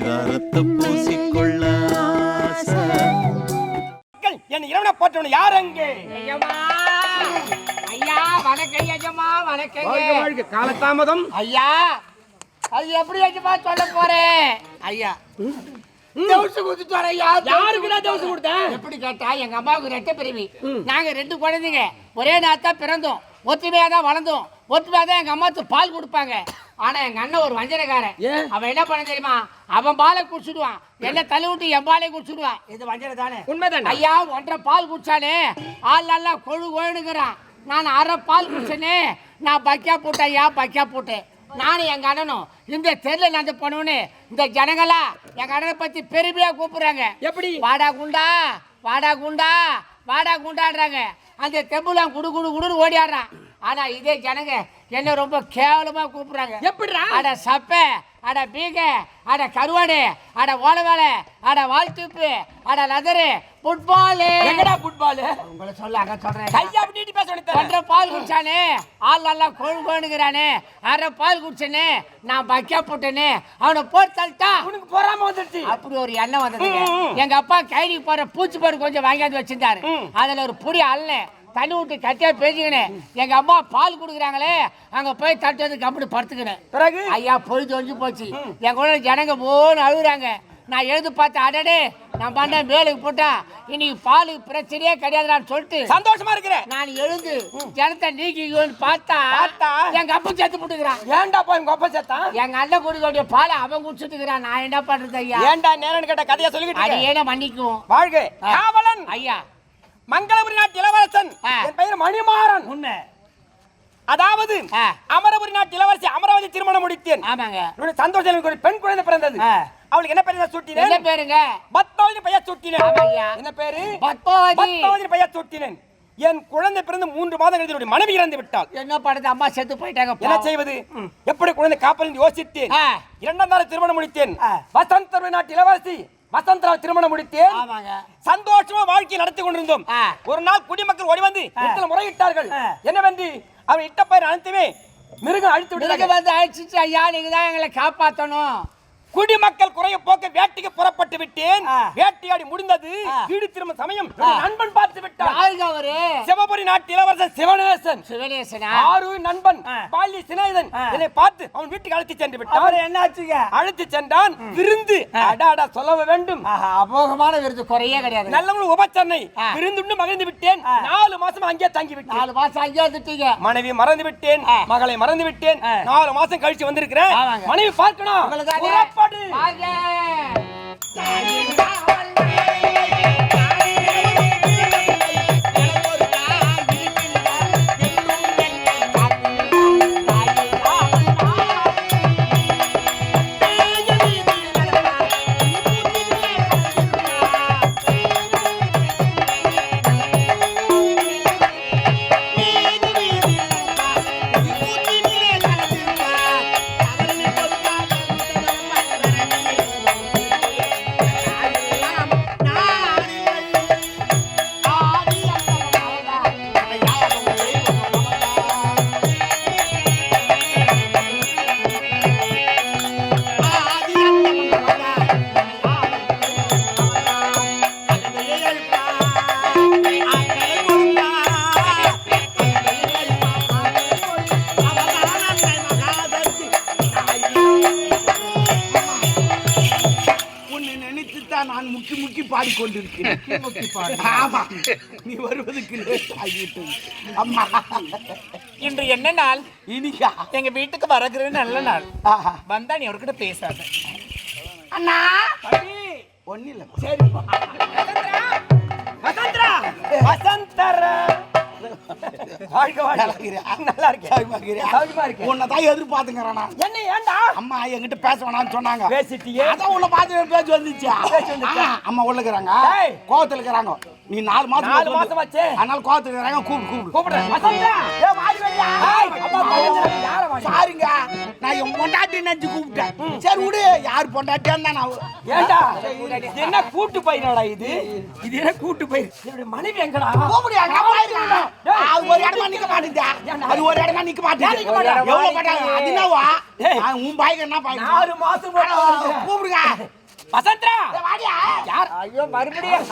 பரிதாரத்தை பூசிக்கொள்ள என் இறைவனை போற்றவன் யார் அங்கே? ஐயா வணக்கம் ஐயம்மா வணக்கங்க. காலதாமதம். ஐயா அது எப்படி ஐயம்மா சொல்ல போறேன்? ஐயா தவுசு கொடுத்துட்டு வரேன் ஐயா யாருக்கு நான் தவசு கொடுத்தேன் எப்படி கேட்டா எங்க அம்மாவுக்கு ரெட்டை பிரிவி. நாங்க ரெண்டு குழந்தைங்க. ஒரே நேரத்தான் பிறந்தோம். ஒத்துமையா தான் வளர்ந்தோம். ஒத்துமையா தான் எங்க அம்மாத்து பால் கொடுப்பாங்க. ஆனா எங்க அண்ணன் ஒரு வஞ்சனக்காரன்? அவன் என்ன பண்ண தெரியுமா? அவன் பாலை குடிச்சிடுவான். என்ன விட்டு என் பாலை குடிச்சிடுவான். இது வஞ்சனை தானே? உண்மைதான்? ஐயா ஒன்றரை பால் குடிச்சானே ஆள் நல்லா கொழு கொழுனுங்கிறான் நான் அரை பால் குடிச்சேனே. நான் பக்கியா போட்டேன் ஐயா பக்கியா போட்டேன். நானும் எங்க அண்ணனும் இந்த தெருல நடந்து போனோன்னு இந்த ஜனங்களா எங்க அண்ணனை பத்தி பெருமையா கூப்பிடுறாங்க. எப்படி? வாடா குண்டா வாடா குண்டா வாடா குண்டாடுறாங்க அந்த தெம்புலாம் குடு குடு குடுன்னு ஓடியாடுறான். ஆனா இதே ஜனங்க என்ன ரொம்ப கேவலமா கூப்பிடுறாங்க. எப்படிடா? அட சப்ப அட பீக அட கருவாடு அட ஓலவேலை அட வாழ்த்துப்பு அட லதரு ஃபுட்பாலு எங்கடா ஃபுட்பால் உங்களை சொல்லாங்க சொல்றேன். கையா அப்படிட்டு பேச ஒன்றரை பால் குடிச்சானே ஆள் நல்லா கொழு கொழுனுங்கிறானே அரை பால் குடிச்சனே நான் பக்கியா போட்டேனே அவனை போட்டு தள்ளிட்டா. உனக்கு பொறாம வந்துருச்சு. அப்படி ஒரு எண்ணம் ம். எங்க அப்பா கைடி போற பூச்சி பரு கொஞ்சம் வாங்கியாந்து வச்சிருந்தாரு. அதுல ஒரு புடி அல்ல. தண்ணி விட்டு கட்டியா பேசிக்கினேன் எங்க அம்மா பால் கொடுக்குறாங்களே அங்க போய் தட்டு வந்து கம்பெனி படுத்துக்கினேன் பிறகு? ஐயா பொழுது ஒழிஞ்சு போச்சு. என் கூட ஜனங்க போன்னு அழுகுறாங்க. நான் எழுது பார்த்தேன் அடடே நான் பண்ண மேலுக்கு போட்டா இன்னைக்கு பாலுக்கு பிரச்சனையே கிடையாதுடான்னு சொல்லிட்டு சந்தோஷமா இருக்கிற? நான் எழுந்து ஜனத்தை நீக்கிக்கோன்னு பார்த்தா பார்த்தா? எங்க அப்பா செத்து போட்டுக்கிறான். ஏன்டா போய் உங்க அப்பா செத்தான் எங்க அண்ணன் குடிக்க வேண்டிய பாலை அவன் குடிச்சிட்டு இருக்கிறான் நான் என்ன பண்றது ஐயா? ஏன்டா நேரம்னு கேட்ட கதையா சொல்லிக்கிட்டு அது இருக்க? ஏன மன்னிக்கும். வாழ்க. காவலன். ஐயா. மங்களபுரி நாட்டு இளவரசன் ஆ. என் பெயர் மணிமாறன் உண்மை அதாவது. அமரபுரி நாட்டு இளவரசி அமராவதி திருமணம் முடித்தேன். ஆமாங்க. சந்தோஷம் ஒரு பெண் குழந்தை பிறந்தது. அவளுக்கு என்ன பேர் என்ன சூட்டினேன். பேருங்க? பத்மாவதி பெயர் சூட்டினேன். என்ன பேரு? பத்மாவதி. பெயர் சூட்டினேன். என் குழந்தை பிறந்து மூன்று மாதங்களில் என்னுடைய மனைவி இறந்து விட்டாள். என்ன பண்ணுது அம்மா செத்து போயிட்டாங்க என்ன. செய்வது? எப்படி குழந்தை காப்பல் யோசித்தேன். இரண்டாம் நாள் திருமணம் முடித்தேன். ஆ. வசந்தர் நாட்டு இளவரசி. வசந்தராவ் திருமணம் ஆமாங்க. சந்தோஷமா வாழ்க்கை நடத்தி கொண்டிருந்தோம். ஒரு நாள் குடிமக்கள் ஓடி வந்து முறையிட்டார்கள். என்னவென்று அவர் இட்ட பயிர் அனைத்துமே மிருகம் அழித்து விட்டார்கள் வந்து அழைச்சிட்டு ஐயா நீங்க தான் எங்களை காப்பாத்தணும். குடிமக்கள் குறைய போக்க வேட்டைக்கு புறப்பட்டு விட்டேன். வேட்டையாடி முடிந்தது. வீடு திரும்ப சமயம். நண்பன் பார்த்து விட்டான். அவரு? சிவபுரி நாட்டு இளவரசன் சிவநேசன் சிவனேசனா? ஆறு நண்பன். பாலி சிநேகிதன். ஆ. என்னை பார்த்து அவன் வீட்டுக்கு அழைத்து சென்று விட்டான். என்னாச்சுங்க? அழைத்து சென்றான். விருந்து. அடா அடா சொல்ல வேண்டும். ஆஹா அமோகமான விருது குறையே கிடையாது. நல்லவன் உபச்சரணை ஆ. விருந்துண்டு மகிழ்ந்து விட்டேன். நாலு மாசம் அங்கே தங்கி விட்டேன். நாலு மாசம் அங்கே வந்துட்டீங்க. மனைவி மறந்து விட்டேன். மகளை மறந்து விட்டேன். நாலு மாசம் கழிச்சு வந்திருக்கிறேன். மனைவி பார்க்கணும். உங்களுக்காக உன்னை நினைத்துத்தான் நான் முக்கி முக்கி பாடிக்கொண்டிருக்கிறேன். ஆமா நீ வருவதற்கு லேட் ஆகிவிட்டது. அம்மா. இன்று என்ன நாள்? இனிக்கா எங்க வீட்டுக்கு வரகிறது நல்ல நாள். வந்தா நீ அவர்கிட்ட பேசாத. அண்ணா. ஒன்னும் இல்லை சரிப்பா வாழ்க நல்லா இருக்கேன். இருக்கேன். உன்னை தான் எதிர்பார்த்துங்கிறேன் நான் என்ன ஏன்டா அம்மா என்கிட்ட பேச வேணாம்னு சொன்னாங்க. பேசிட்டியே? அதான் உன்னை பார்த்து பேச்சு வந்துச்சா? பேச்சு வந்துச்சா? ஆ, அம்மா உள்ள இருக்கிறாங்க. டேய். கோவத்துல இருக்கிறாங்க. நீ நாலு மாசம் நாலு மாசம் ஆச்சே. அதனால கோவத்துல இருக்கிறாங்க கூப்பிடு கூப்பிடு. கூப்பிடுறேன் ஏ நினைச்சு கூப்பிட்டேன். சரி விடு யார் பொண்டாட்டியான்னு தான் நான் ஏண்டா? என்ன கூட்டு பையனடா இது? இது என்ன கூட்டு பை என்னுடைய மனைவி எங்கடா? பாருங்க. அது ஒரு இடமா நிக்க மாட்டேங்குதா அது ஒரு இடமா நிக்க மாட்டேங்குது மாட்டேங்குது? எவ்வளவு மாட்டாங்க அது என்னவா? உன் பாய்க்கு என்ன பாய்க்கு நாலு மாசம். கூப்பிடுங்க. வசந்தரா! யார்? ஐயோ மறுபடியும்.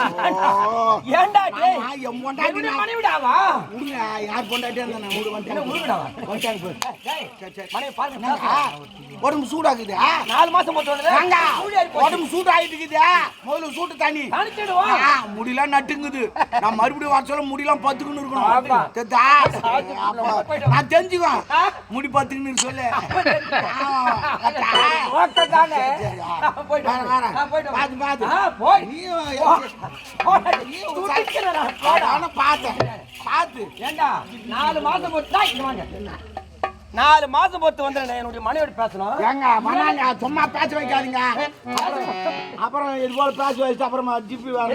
ஏன்டா டேய்? பொண்டாட்டி மனைவிடாவா யார் பொண்டாட்டி நான் வந்துட்டேன். மனைவி பாருங்க. உடம்பு சூடாக்குது நாலு மாசம் போட்டு. உடம்பு சூடாயிட்டு இருக்குது முதல்ல சூட்டு தண்ணி. முடியெல்லாம் நட்டுங்குது. நான் மறுபடியும் வர சொல்ல முடியெல்லாம் பத்துக்குன்னு. இருக்கணும். நான் தெரிஞ்சுக்குவேன்? முடி பத்துக்குன்னு சொல்லு. போயிட்டு வரேன். பாத்து, பாத்து. ஆ, போய். நானும் பார்த்தேன். பார்த்து ஏண்டா? நாலு மாசம் போட்டு இங்க வாங்க. நாலு மாசம் போட்டு வந்துடுறேன் என்னுடைய மனைவியோட பேசணும். ஏங்க மண்ணாங்க சும்மா பேச வைக்காதீங்க. அப்புறம் இது போல பேச வச்சுட்டு அப்புறமா ஜிப்பி வேற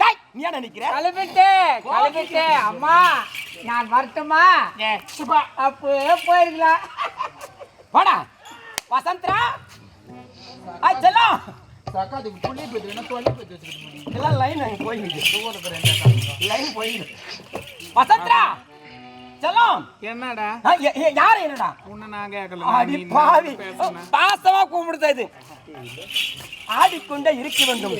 டேய் நீ என்ன நிக்கிற? கிளம்பிட்டு கிளம்பிட்டு அம்மா நான் வரட்டுமா? அப்பவே போயிருக்கலாம். போடா. வசந்தரா? ஆ செல்லம் சக்காத்துக்கு புள்ளி பெற்றுக்கணும் தொல்லி பெற்று வச்சுக்கிட்டு எல்லாம் லைன் அங்க போயிடுது லைன் போயிடுது வசந்தரா செல்லம் என்னடா யாரு என்னடா? உன்னை நான் கேட்கல. அடி பாவி. பாசமா கூப்பிடுது ஆடிக்கொண்டே இருக்க வேண்டும்.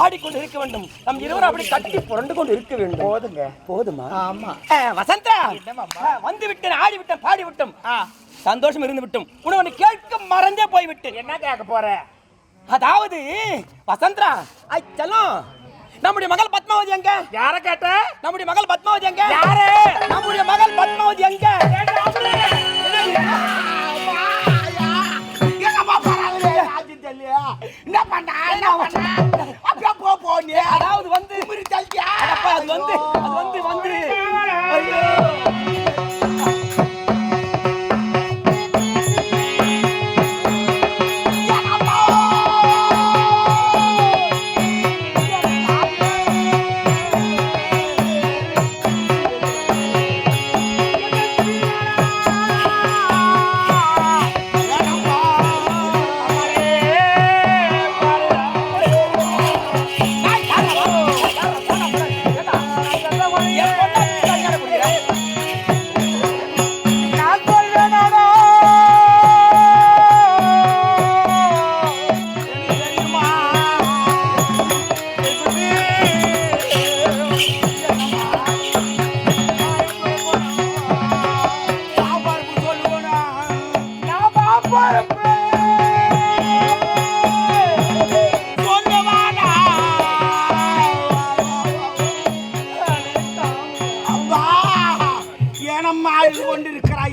ஆடிக்கொண்டு இருக்க வேண்டும். நம் இருவரும் அப்படி கட்டி புரண்டு கொண்டு இருக்க வேண்டும். போதுங்க. போதுமா? ஆமா. வசந்தா ஆ, வந்து விட்டேன் ஆடி விட்டேன் பாடி விட்டோம் சந்தோஷம் இருந்து விட்டோம் உனக்கு கேட்க மறந்தே போய் விட்டேன் என்ன கேட்க போற அதாவது வசந்தரா ஐ செல்லம் நம்முடைய மகள் பத்மாவதி எங்க யார கேட்ட நம்முடைய மகள் பத்மாவதி எங்க யாரு? நம்முடைய மகள் பத்மாவதி எங்க என்ன பண்ண என்ன பண்ண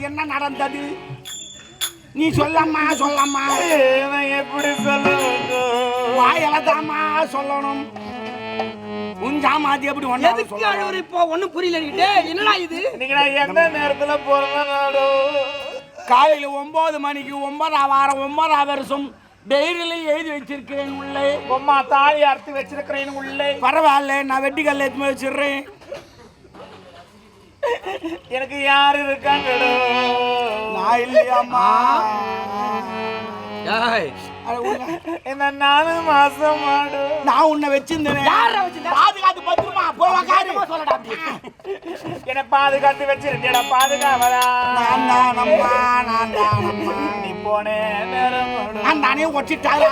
என்ன நடந்தது நீ சொல்லம்மா சொல்லம்மா எப்படி சொல்ல வாயில தாம்மா சொல்லணும் உன் ஜாமாதி எப்படி ஒண்ணா எதுக்கு சொல்லணும்? அழுவுற இப்போ? ஒண்ணும் புரியல நீ என்னடா இது? இன்னைக்கு எந்த நேரத்துல போறேன் காலையில ஒன்பது மணிக்கு ஒன்பதாம் வாரம் ஒன்பதாம் வருஷம் டைரியில எழுதி வச்சிருக்கிறேன் உள்ளே. உம்மா தாலி அறுத்து வச்சிருக்கிறேன் உள்ளே. பரவாயில்ல நான் வெட்டிக்கல்ல எடுத்து வச்சிடுறேன். எனக்கு யாரு இருக்காங்கடோ நான் இல்லையாம்மா. இந்த நாலு மாசம் நான் உன்னை வச்சிருந்தேன்? பாதுகாத்து பத்திரமா? போவா காரு சொல்லடா என்னை பாதுகாத்து வச்சிருக்கேடா தானம்மா நீ போனே நேரம் மாடு. நான் தானே ஒட்டிட்டாரா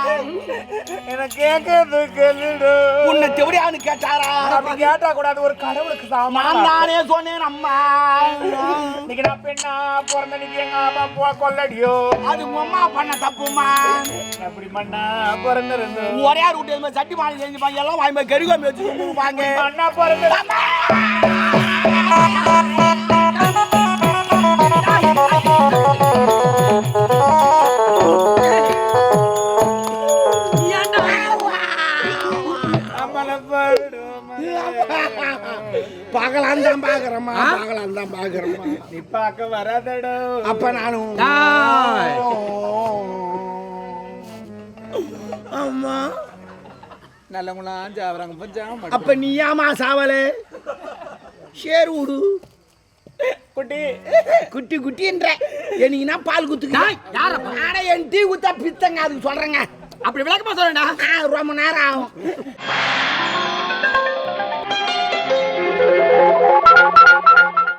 எனக்கு கேட்கறது கேளுடோ. உன்னை தெவடியான்னு கேட்டாரா? அப்படி கேட்டா கூடாது ஒரு கடவுளுக்கு நான் சாமான் தானே சொன்னேன் அம்மா. இன்னைக்கு நான் பெண்ணா பிறந்தனைக்கு எங்க அம்மா அப்பா கொல்லடியோ? அது உங்க அம்மா பண்ண தப்புமா அப்படி மண்ணா பிறந்திருந்து. ஒரே ரூட்டு சட்டி மாலை செஞ்சுப்பாங்க எல்லாம் போய் கருகாமி வச்சு பிறந்திருந்து அம்மனை பாடுவோம் பார்க்கலாம் தான் பாக்குறேம்மா பார்க்கலாம் தான் பாக்குறேம்மா. நீ பார்க்க வராதடோ. அப்ப நானும். அம்மா. நல்லவங்களாம் ஜாவறாங்க பஞ்சாம் அப்ப நீ ஏமா சாவலே? ஷேர் விடு குட்டி. குட்டி குட்டின்ற. எனக்குன்னா பால் குத்துக்கு? ஆனா என் டீ குத்தா பித்தங்க அதுக்கு சொல்றேங்க. அப்படி விளக்கமா சொல்றேன்டா ரொம்ப நேரம் ஆகும்.